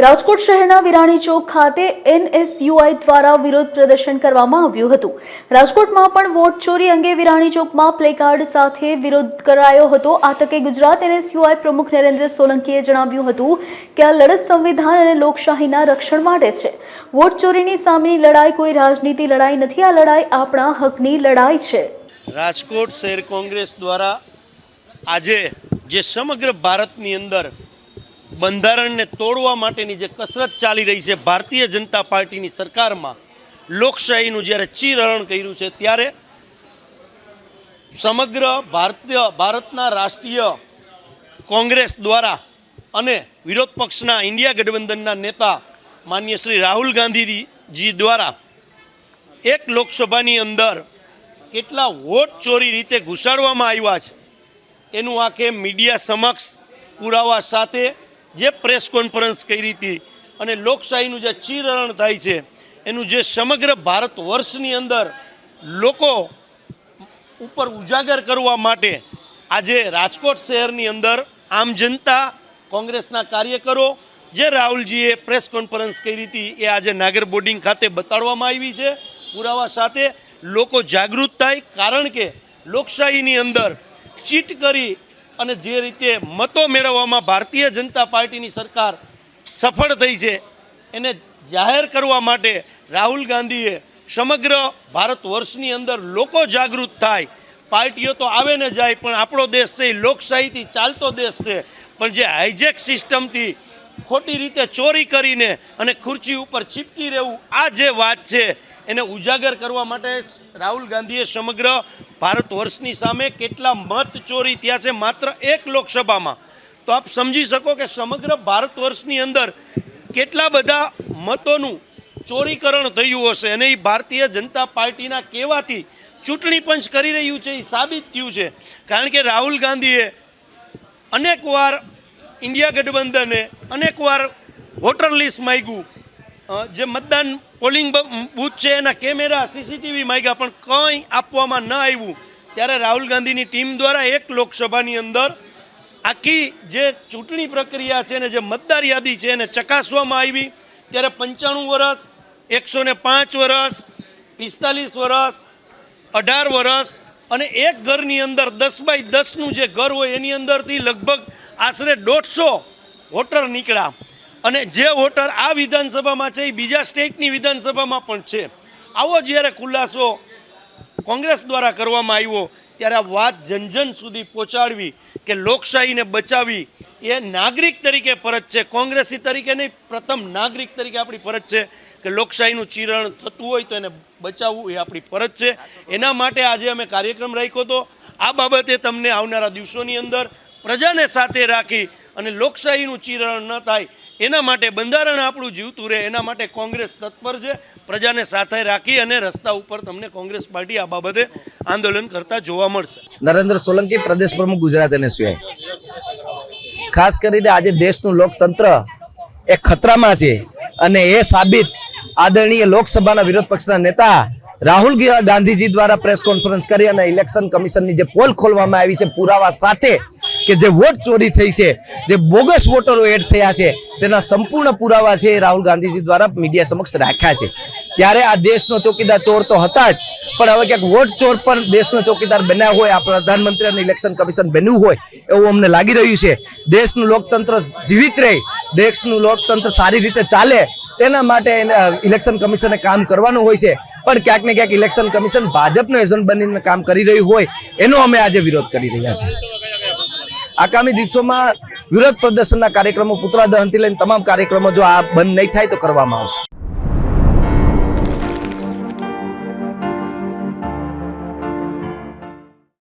રાજકોટ શહેરના વિરાણી ચોક ખાતે એનએસયુઆઈ દ્વારા વિરોધ પ્રદર્શન કરવામાં આવ્યું હતું. રાજકોટમાં પણ વોટ ચોરી અંગે વિરાણી ચોકમાં પ્લેકાર્ડ સાથે વિરોધ કરાયો હતો. આ તકે ગુજરાત એનએસયુઆઈ પ્રમુખ નરેન્દ્ર સોલંકીએ જણાવ્યું હતું કે આ લડત સંવિધાન અને લોકશાહીના રક્ષણ માટે છે. વોટ ચોરીની સામેની લડાઈ કોઈ રાજનીતિ લડાઈ નથી. આ લડાઈ આપણા હકની લડાઈ છે. રાજકોટ શહેર કોંગ્રેસ દ્વારા આજે જે સમગ્ર ભારતની અંદર બંધારણને તોડવા માટેની જે કસરત ચાલી રહી છે ભારતીય જનતા પાર્ટીની સરકારમાં, લોકશાહીનું જ્યારે ચીરહરણ કર્યું છે, ત્યારે સમગ્ર ભારતીય, ભારતના રાષ્ટ્રીય કોંગ્રેસ દ્વારા અને વિરોધ પક્ષના ઇન્ડિયા ગઠબંધનના નેતા માન્ય શ્રી રાહુલ ગાંધીજી દ્વારા એક લોકસભાની અંદર કેટલા વોટ ચોરી રીતે ઘુસાડવામાં આવ્યા છે, એનું આખે મીડિયા સમક્ષ પુરાવા સાથે જે પ્રેસ કોન્ફરન્સ કરી હતી અને લોકશાહીનું જે ચીરહરણ થાય છે, એનું જે સમગ્ર ભારત વર્ષની અંદર લોકો ઉપર ઉજાગર કરવા માટે આજે રાજકોટ શહેરની અંદર આમ જનતા કોંગ્રેસના કાર્યકરો, જે રાહુલજીએ પ્રેસ કોન્ફરન્સ કરી હતી, એ આજે નાગર બોર્ડિંગ ખાતે બતાડવામાં આવી છે. પુરાવા સાથે લોકો જાગૃત થાય, કારણ કે લોકશાહીની અંદર ચીટ કરી અને જે રીતે મતો મેળવવામાં ભારતીય જનતા પાર્ટીની સરકાર સફળ થઈ છે, એને જાહેર કરવા માટે રાહુલ ગાંધીએ સમગ્ર ભારત વર્ષની અંદર લોકો જાગૃત થાય. પાર્ટીઓ તો આવે ને જાય, પણ આપણો દેશ છે, એ લોકશાહીથી ચાલતો દેશ છે. પણ જે હાઇજેક સિસ્ટમથી ખોટી રીતે ચોરી કરીને અને ખુરચી ઉપર ચીપકી રહેવું, આ જે વાત છે, એને ઉજાગર કરવા માટે રાહુલ ગાંધીએ સમગ્ર ભારત વર્ષની સામે કેટલા મત ચોરી થયા છે માત્ર એક લોકસભામાં. તો આપ સમજી શકો કે સમગ્ર ભારત વર્ષની અંદર કેટલા બધા મતોનું ચોરીકરણ થયું હશે અને એ ભારતીય જનતા પાર્ટીના કહેવાથી ચૂંટણી પંચ કરી રહ્યું છે એ સાબિત થયું છે. કારણ કે રાહુલ ગાંધીએ અનેકવાર ઇન્ડિયા ગઠબંધને અનેકવાર વોટર લિસ્ટ માગ્યું. જે મતદાન પોલિંગ બૂથ છે, એના કેમેરા, સીસીટીવી માગ્યા, પણ કંઈ આપવામાં ન આવ્યું. ત્યારે રાહુલ ગાંધીની ટીમ દ્વારા એક લોકસભાની અંદર આખી જે ચૂંટણી પ્રક્રિયા છે ને, જે મતદાર યાદી છે, એને ચકાસવામાં આવી. ત્યારે પંચાણું વર્ષ એકસો પાંચ વર્ષ પિસ્તાલીસ વર્ષ અઢાર વર્ષ અને એક ઘરની અંદર દસ બાય દસનું જે ઘર હોય એની અંદરથી લગભગ આશરે દોઢસો વોટર નીકળ્યા. અને જે વોટર આ વિધાનસભામાં છે એ બીજા સ્ટેટની વિધાનસભામાં પણ છે. આવો જ્યારે ખુલાસો કોંગ્રેસ દ્વારા કરવામાં આવ્યો ત્યારે આ વાત જનજન સુધી પહોંચાડવી કે લોકશાહીને બચાવવી એ નાગરિક તરીકે ફરજ છે. કોંગ્રેસી તરીકે નહીં, પ્રથમ નાગરિક તરીકે આપણી ફરજ છે કે લોકશાહીનું ચીરણ થતું હોય તો એને બચાવવું એ આપણી ફરજ છે. એના માટે આજે અમે કાર્યક્રમ રાખ્યો હતો. આ બાબતે તમને આવનારા દિવસોની અંદર પ્રજાને સાથે રાખી અને લોકશાહીનું ચીરણ ન થાય, એના માટે બંધારણ આપણું જીવતું રહે, એના માટે કોંગ્રેસ તત્પર છે. પ્રજાને સાથે રાખી અને રસ્તા ઉપર તમને કોંગ્રેસ પાર્ટી આ બાબતે આંદોલન કરતા જોવા મળશે. નરેન્દ્ર સોલંકી પ્રદેશ પ્રમુખ ગુજરાત એને સિવાય. ખાસ કરીને આજે દેશનું લોકતંત્ર એ ખતરામાં છે અને એ સાબિત આદરણીય લોકસભાના વિરોધ પક્ષના નેતા રાહુલ ગાંધીજી દ્વારા પ્રેસ કોન્ફરન્સ કરી અને ઇલેક્શન કમિશનની જે પોલ ખોલવામાં આવી છે પુરાવા સાથે કે જે વોટ ચોરી થઈ છે, જે બોગસ વોટરો એડ થયા છે, તેના સંપૂર્ણ પુરાવા છે રાહુલ ગાંધીજી દ્વારા મીડિયા સમક્ષ રાખ્યા છે. ત્યારે આ દેશનો ચોકીદાર ચોર તો હતા જ, પણ હવે ક્યાંક વોટ ચોર પણ દેશનો ચોકીદાર બન્યા હોય, આ પ્રધાનમંત્રી અને ઇલેક્શન કમિશન બન્યું હોય, એવું અમને લાગી રહ્યું છે. દેશનું લોકતંત્ર જીવિત રહે, દેશનું લોકતંત્ર સારી રીતે ચાલે, તેના માટે ઇલેક્શન કમિશને કામ કરવાનું હોય છે. પણ ક્યાંક ને ક્યાંક ઇલેક્શન કમિશન ભાજપનો એજન્ટ બનીને કામ કરી રહ્યું હોય, એનો અમે આજે વિરોધ કરી રહ્યા છીએ. આગામી દિવસોમાં વિરોધ પ્રદર્શનના કાર્યક્રમો પુતળા દહનથી લઈને તમામ કાર્યક્રમો જો આ બંધ નહીં થાય તો કરવામાં આવશે.